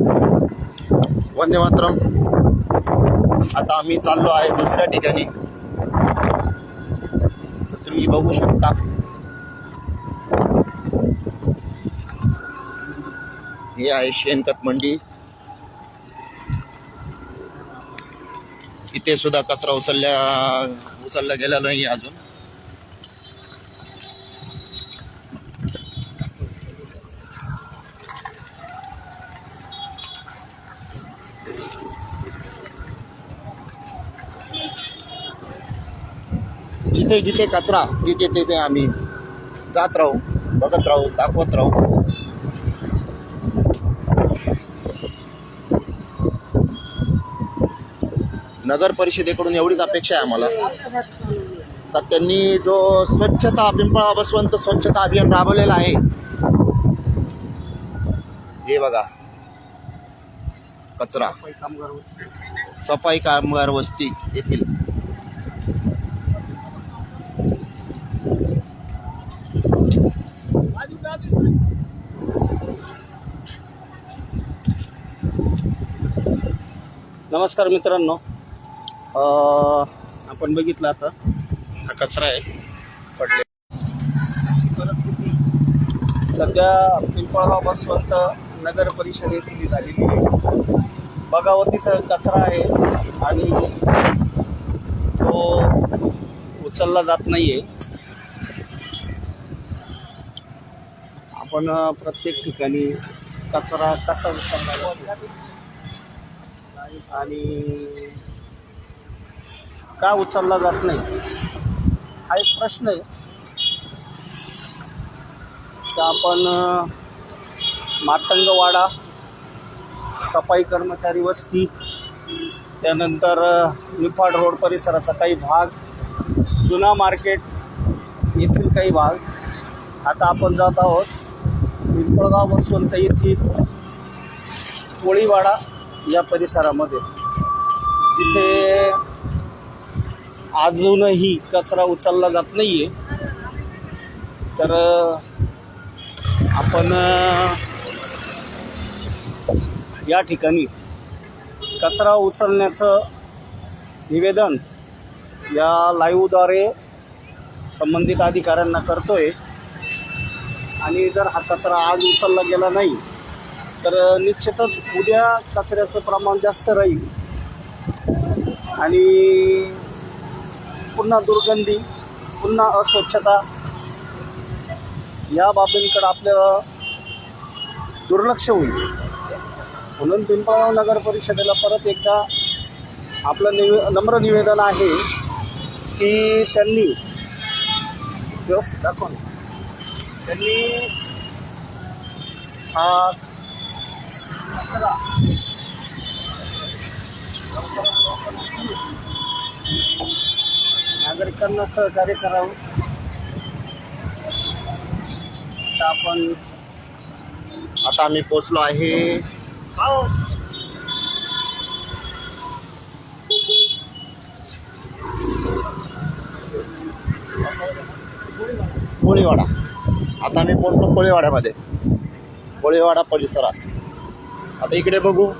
वंदे मातरम. आता आम्ही चाललो आहे दुसऱ्या ठिकाणी. तर तुम्ही बघू शकता. हे आहे शेणखत मंडी. इथे सुद्धा कचरा उचलल्या उचलला गेला नाही अजून. जिथे जिथे कचरा तिथे तिथे आम्ही जात राहू बघत राहू दाखवत राहू. नगर परिषदेकडून एवढीच अपेक्षा आहे आम्हाला. तर त्यांनी जो स्वच्छता पिंपळा बसवंत स्वच्छता अभियान राबवलेलं आहे हे बघा. कचरा. सफाई कामगार वस्ती येथील. नमस्कार मित्रांनो. आपण बघितलं आता हा कचरा आहे पडले. सध्या पिंपळगाव बसवंत नगर परिषदेतील झालेली आहे. बघावं तिथं कचरा आहे आणि तो उचलला जात नाही आहे आपण प्रत्येक ठिकाणी कचरा कसा उचलला आणि का उचलला जात नाही? हा एक प्रश्न आहे. तर आपण मातंगवाडा सफाई कर्मचारी वस्ती त्यानंतर निफाड रोड परिसराचा काही भाग जुना मार्केट येथील काही भाग. आता आपण जात आहोत पिंपळगावपासून ते येथील कोळीवाडा या परिसरामध्ये. जिथे अजूनही कचरा उचलला जात नाही आहे तर आपण या ठिकाणी कचरा उचलण्याचं निवेदन या लाईव्हद्वारे संबंधित अधिकाऱ्यांना करतो आहे आणि जर हा कचरा आज उचलला गेला नाही तर निश्चितच उद्या कचऱ्याचं प्रमाण जास्त राहील. आणि पुन्हा दुर्गंधी पुन्हा अस्वच्छता या बाबींकडे आपलं दुर्लक्ष होईल. म्हणून पिंपळगाव नगर परिषदेला परत एकदा आपलं निवे नम्र निवेदन आहे की त्यांनी व्यवस्थित दाखवून त्यांनी हा नागरिकांना सहकार्य करावं. आता आपण आता आम्ही पोचलो आहे. कोळीवाडा. आता आम्ही पोचलो कोळीवाड्यामध्ये. कोळीवाडा परिसरात. आता इकडे बघू.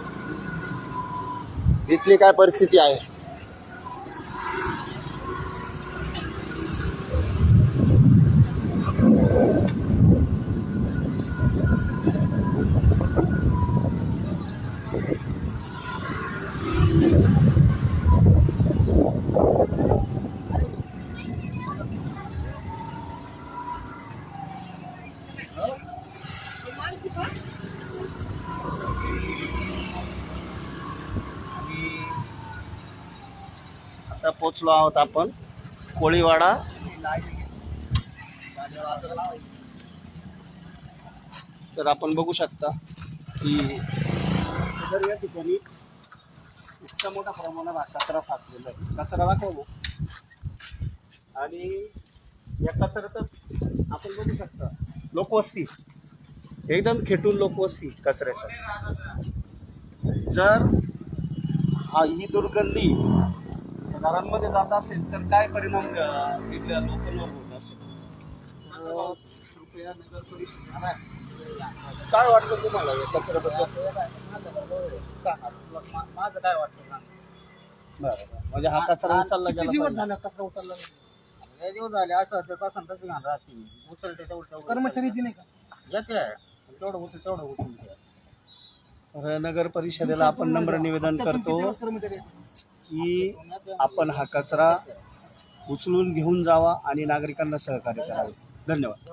इथली काय परिस्थिती आहे? आता पोचलो आहोत आपण कोळीवाडा. तर आपण बघू शकता की जर या ठिकाणी इतक्या मोठ्या प्रमाणात हा कचरा साचलेला आहे. कचरा दाखवू आणि या कचऱ्यात आपण बघू शकता. लोकवस्ती. एकदम खेटून लोकवस्ती कचऱ्याच्या जर हा ही दुर्गंधी घरांमध्ये जात असेल तर काय परिणाम इथल्या लोकांवर होत असेल? काय वाटतं तुम्हाला माझं काय वाटतं ना बरं बरं. म्हणजे हा कचरा उचलला गेला पाहिजे. झालं कसं उचललं लय दिवस झाले असं ते कसं तसं घाण राहते. उचलते तेवढं कर्मचारीची नाही का? येते. तेवढं उचल तेवढं तर नगर परिषदेला आपण नम्र निवेदन करतो. की आपण हा कचरा उचलून घेऊन जावा आणि नागरिकांना सहकार्य करावे. धन्यवाद.